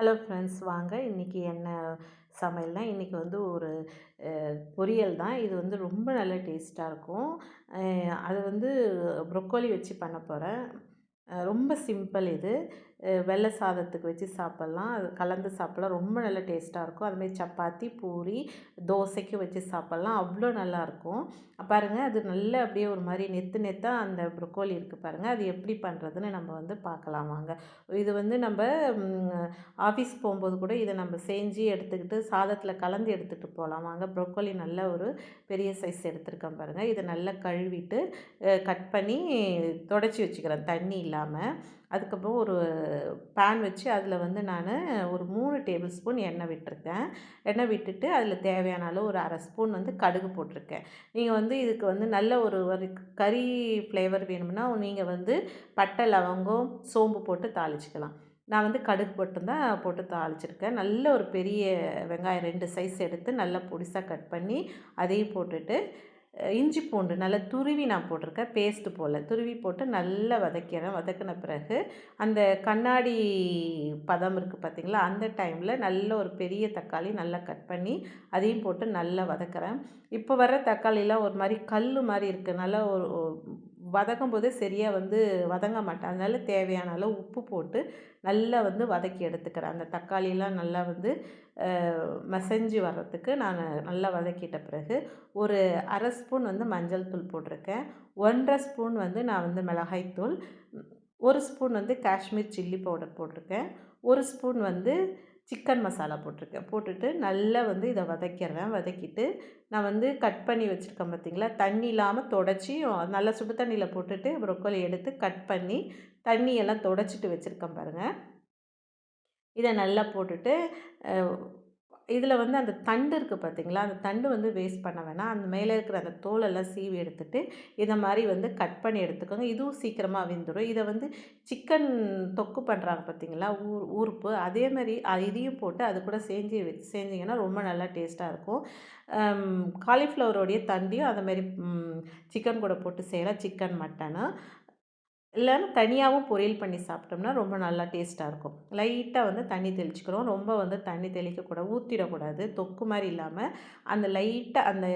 Hello friends வாங்க. இன்றைக்கி என்ன சமையல்னால் இன்றைக்கி வந்து ஒரு பொரியல் தான். இது வந்து ரொம்ப நல்ல டேஸ்ட்டாக இருக்கும். அது வந்து ப்ரொக்கோலி வச்சு பண்ண போகிறேன் ரொம்ப சிம்பிள் இது. வெள்ளை சாதத்துக்கு வச்சு சாப்பிட்லாம். அது கலந்து சாப்பிட்லாம். ரொம்ப நல்ல டேஸ்ட்டாக இருக்கும். அதுமாரி சப்பாத்தி பூரி தோசைக்கு வச்சு சாப்பிட்லாம். அவ்வளோ நல்லாயிருக்கும் பாருங்கள் அது நல்ல அப்படியே ஒரு மாதிரி நெத்து நெத்தாக அந்த ப்ரொக்கோலி இருக்குது பாருங்கள் அது எப்படி பண்ணுறதுன்னு நம்ம வந்து பார்க்கலாம் வாங்க. இது வந்து நம்ம ஆஃபீஸ் போகும்போது கூட இதை நம்ம செஞ்சு எடுத்துக்கிட்டு சாதத்தில் கலந்து எடுத்துகிட்டு போகலாம் வாங்க. ப்ரொக்கோலி நல்ல ஒரு பெரிய சைஸ் எடுத்துருக்கேன் பாருங்கள் இதை நல்லா கழுவிட்டு கட் பண்ணி தொடச்சி வச்சுக்கிறேன் தண்ணி இல்லாமல் அதுக்கப்புறம் ஒரு பேன் வச்சு அதில் வந்து நான் ஒரு மூணு டேபிள் ஸ்பூன் எண்ணெய் விட்டுருக்கேன். எண்ணெய் விட்டுட்டு அதில் தேவையான அளவு ஒரு அரை ஸ்பூன் வந்து கடுகு போட்டிருக்கேன். நீங்கள் வந்து இதுக்கு வந்து நல்ல ஒரு ஒரு கறி ஃப்ளேவர் வேணும்னா நீங்கள் வந்து பட்டை லவங்கம் சோம்பு போட்டு தாளிச்சிக்கலாம். நான் வந்து கடுகு மட்டும்தான் போட்டு தாளிச்சிருக்கேன். நல்ல ஒரு பெரிய வெங்காயம் ரெண்டு சைஸ் எடுத்து நல்லா பொடிசாக கட் பண்ணி அதையும் போட்டுட்டு இஞ்சி பூண்டு நல்லா துருவி நான் போட்டிருக்கேன் பேஸ்ட்டு போல். துருவி போட்டு நல்லா வதக்கிறேன் வதக்கின பிறகு அந்த கண்ணாடி பதம் இருக்குது பார்த்திங்களா அந்த டைமில் நல்ல ஒரு பெரிய தக்காளி நல்லா கட் பண்ணி அதையும் போட்டு நல்லா வதக்கிறேன். இப்போ வர தக்காளிலாம் ஒரு மாதிரி கல் மாதிரி இருக்குது நல்லா ஒரு வதக்கும் போது சரியாக வந்து வதங்க மாட்டேன். அதனால் தேவையான அளவு உப்பு போட்டு நல்லா வந்து வதக்கி எடுத்துக்கிறேன். அந்த தக்காளியெலாம் நல்லா வந்து மசஞ்சு வர்றதுக்கு நான் நல்லா வதக்கிட்ட பிறகு ஒரு அரை ஸ்பூன் வந்து மஞ்சள் தூள் போட்டிருக்கேன். ஒன்றரை ஸ்பூன் வந்து நான் வந்து மிளகாய்த்தூள் ஒரு ஸ்பூன் வந்து காஷ்மீர் சில்லி பவுடர் போட்டிருக்கேன். ஒரு ஸ்பூன் வந்து சிக்கன் மசாலா போட்டிருக்கேன். போட்டுட்டு நல்லா வந்து இதை வதக்கிடுறேன். வதக்கிட்டு நான் வந்து கட் பண்ணி வச்சுருக்கேன் பார்த்திங்களா? தண்ணி இல்லாமல் தொடச்சி நல்லா சுடு தண்ணியில் போட்டுட்டு ப்ரொக்கோலி எடுத்து கட் பண்ணி தண்ணியெல்லாம் தொடச்சிட்டு வச்சுருக்கேன் பாருங்கள் இதை நல்லா போட்டுட்டு இதில் வந்து அந்த தண்டு இருக்குது பார்த்திங்களா அந்த தண்டு வந்து வேஸ்ட் பண்ண வேணாம். அந்த மேலே இருக்கிற அந்த தோலெல்லாம் சீவி எடுத்துகிட்டு இதை மாதிரி வந்து கட் பண்ணி எடுத்துக்கோங்க. இதுவும் சீக்கிரமாக வெந்துடும் இதை வந்து சிக்கன் தொக்கு பண்ணுறாங்க பார்த்திங்களா ஊர் ஊறுப்பு அதே மாதிரி இதையும் போட்டு அது கூட செஞ்சு செஞ்சிங்கன்னா ரொம்ப நல்லா டேஸ்ட்டாக இருக்கும். காலிஃப்ளவரோடைய தண்டியும் அதை மாதிரி சிக்கன் கூட போட்டு செய்யலாம். சிக்கன் மட்டனு இல்லைன்னா தனியாகவும் பொரியல் பண்ணி சாப்பிட்டோம்னா ரொம்ப நல்லா டேஸ்ட்டாக இருக்கும். லைட்டாக வந்து தண்ணி தெளிச்சுக்கிறோம். ரொம்ப வந்து தண்ணி தெளிக்கக்கூடாது ஊற்றிடக்கூடாது தொக்கு மாதிரி இல்லாமல் அந்த லைட்டாக அந்த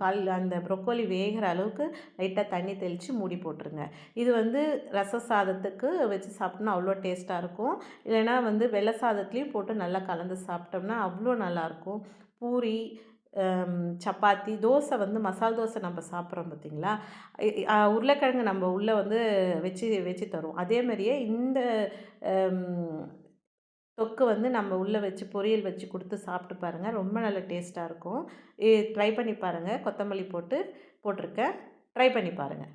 கால் அந்த ப்ரொக்கோலி வேகிற அளவுக்கு லைட்டாக தண்ணி தெளித்து மூடி போட்டுருங்க. இது வந்து ரச சாதத்துக்கு வச்சு சாப்பிட்டோம்னா அவ்வளோ டேஸ்ட்டாக இருக்கும். இல்லைனா வந்து வெள்ளை சாதத்துலேயும் போட்டு நல்லா கலந்து சாப்பிட்டோம்னா அவ்வளோ நல்லாயிருக்கும் பூரி சப்பாத்தி தோசை வந்து மசால் தோசை நம்ம சாப்பிட்றோம் பார்த்திங்களா? உருளைக்கிழங்கு நம்ம உள்ளே வந்து வச்சு வச்சு தரும் அதே மாதிரியே இந்த தொக்கு வந்து நம்ம உள்ளே வச்சு பொரியல் வச்சு கொடுத்து சாப்பிட்டு பாருங்கள் ரொம்ப நல்ல டேஸ்ட்டாக இருக்கும். ட்ரை பண்ணி பாருங்கள் கொத்தமல்லி போட்டு போட்டிருக்கேன். ட்ரை பண்ணி பாருங்கள்